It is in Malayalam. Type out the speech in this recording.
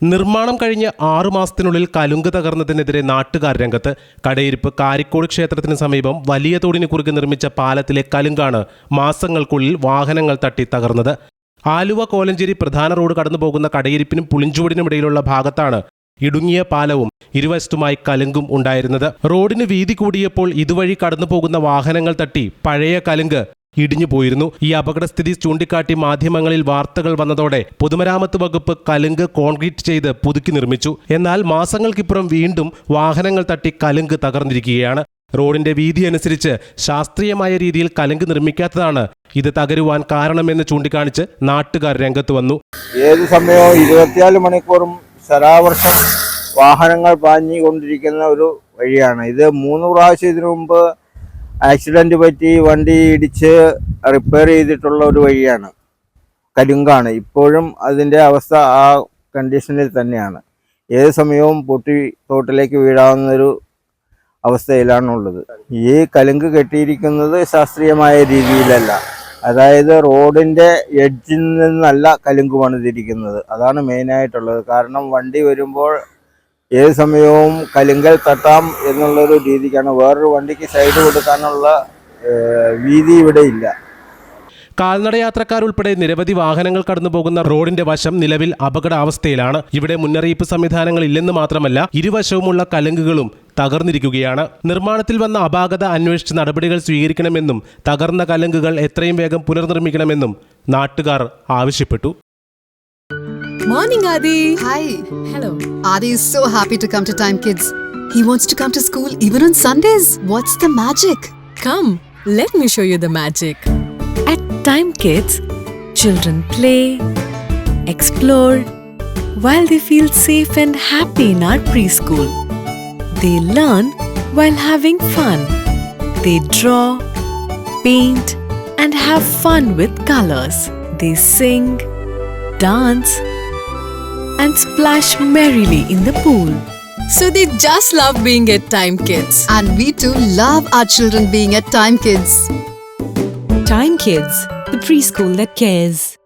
നിർമ്മാണം കഴിഞ്ഞ് ആറു മാസത്തിനുള്ളിൽ കലുങ്ക് തകർന്നതിനെതിരെ നാട്ടുകാർ രംഗത്ത് കടയിരിപ്പ് കാരിക്കോട് ക്ഷേത്രത്തിന് സമീപം വലിയ തോടിന് കുറുകെ നിർമ്മിച്ച പാലത്തിലെ കലുങ്കാണ് മാസങ്ങൾക്കുള്ളിൽ വാഹനങ്ങൾ തട്ടി തകർന്നത്. ആലുവ കോലഞ്ചേരി പ്രധാന റോഡ് കടന്നു പോകുന്ന കടയിരിപ്പിനും പുളിഞ്ചുവടിനും ഇടയിലുള്ള ഭാഗത്താണ് ഇടുങ്ങിയ പാലവും ഇരുവശത്തുമായി കലുങ്കും ഉണ്ടായിരുന്നത്. റോഡിന് വീതി കൂടിയപ്പോൾ ഇതുവഴി കടന്നു പോകുന്ന വാഹനങ്ങൾ തട്ടി പഴയ കലുങ്ക് ഇടിഞ്ഞു പോയിരുന്നു. ഈ അപകടസ്ഥിതി ചൂണ്ടിക്കാട്ടി മാധ്യമങ്ങളിൽ വാർത്തകൾ വന്നതോടെ പൊതുമരാമത്ത് വകുപ്പ് കലുങ്ക് കോൺക്രീറ്റ് ചെയ്ത് പുതുക്കി നിർമ്മിച്ചു. എന്നാൽ മാസങ്ങൾക്കിപ്പുറം വീണ്ടും വാഹനങ്ങൾ തട്ടി കലുങ്ക് തകർന്നിരിക്കുകയാണ്. റോഡിന്റെ വീതി അനുസരിച്ച് ശാസ്ത്രീയമായ രീതിയിൽ കലുങ്ക് നിർമ്മിക്കാത്തതാണ് ഇത് തകരുവാൻ കാരണമെന്ന് ചൂണ്ടിക്കാണിച്ച് നാട്ടുകാർ രംഗത്ത് വന്നു. ഏത് സമയവും ഇരുപത്തിനാല് മണിക്കൂറും ശരാവർഷം വാഹനങ്ങൾ പാഞ്ഞുകൊണ്ടിരിക്കുന്ന ഒരു വഴിയാണ്. ഇത് മൂന്ന് പ്രാവശ്യം ഇതിനു മുമ്പ് ആക്സിഡന്റ് പറ്റി വണ്ടി ഇടിച്ച് റിപ്പയർ ചെയ്തിട്ടുള്ള ഒരു വഴിയാണ് കലുങ്കാണ്. ഇപ്പോഴും അതിന്റെ അവസ്ഥ ആ കണ്ടീഷനിൽ തന്നെയാണ്. ഏത് സമയവും പൊട്ടി തോട്ടിലേക്ക് വീഴാവുന്നൊരു അവസ്ഥയിലാണുള്ളത്. ഈ കലുങ്ക് കെട്ടിയിരിക്കുന്നത് ശാസ്ത്രീയമായ രീതിയിലല്ല. അതായത് റോഡിന്റെ എഡ്ജിൽ നിന്നല്ല കലുങ്ക് പണിതിരിക്കുന്നത് അതാണ് മെയിനായിട്ടുള്ളത്. കാരണം വണ്ടി വരുമ്പോൾ ഏത് സമയവും കലുങ്കൽ തട്ടാം എന്നുള്ളൊരു രീതിക്കാണ് വേറൊരു വണ്ടിക്ക് സൈഡ് കൊടുക്കാനുള്ള വീതി ഇവിടെ ഇല്ല. കാൽനട യാത്രക്കാരുൾപ്പെടെ നിരവധി വാഹനങ്ങൾ കടന്നുപോകുന്ന റോഡിന്റെ വശം നിലവിൽ അപകടാവസ്ഥയിലാണ്. ഇവിടെ മുന്നറിയിപ്പ് സംവിധാനങ്ങൾ ഇല്ലെന്ന് മാത്രമല്ല ഇരുവശവുമുള്ള കലുങ്കുകളും തകർന്നിരിക്കുകയാണ്. നിർമ്മാണത്തിൽ വന്ന അപാകത അന്വേഷിച്ച് നടപടികൾ സ്വീകരിക്കണമെന്നും തകർന്ന കലുങ്കുകൾ എത്രയും വേഗം പുനർനിർമ്മിക്കണമെന്നും നാട്ടുകാർ ആവശ്യപ്പെട്ടു. Morning, Adi. Hi. Hello. Adi is so happy to come to Time Kids. He wants to come to school even on Sundays. What's the magic? Come, let me show you the magic. At Time Kids, children play, explore, while they feel safe and happy in our preschool. They learn while having fun. They draw, paint, and have fun with colors. They sing, dance, and splash merrily in the pool. So they just love being at Time Kids. And we too love our children being at Time Kids. Time Kids, the preschool that cares.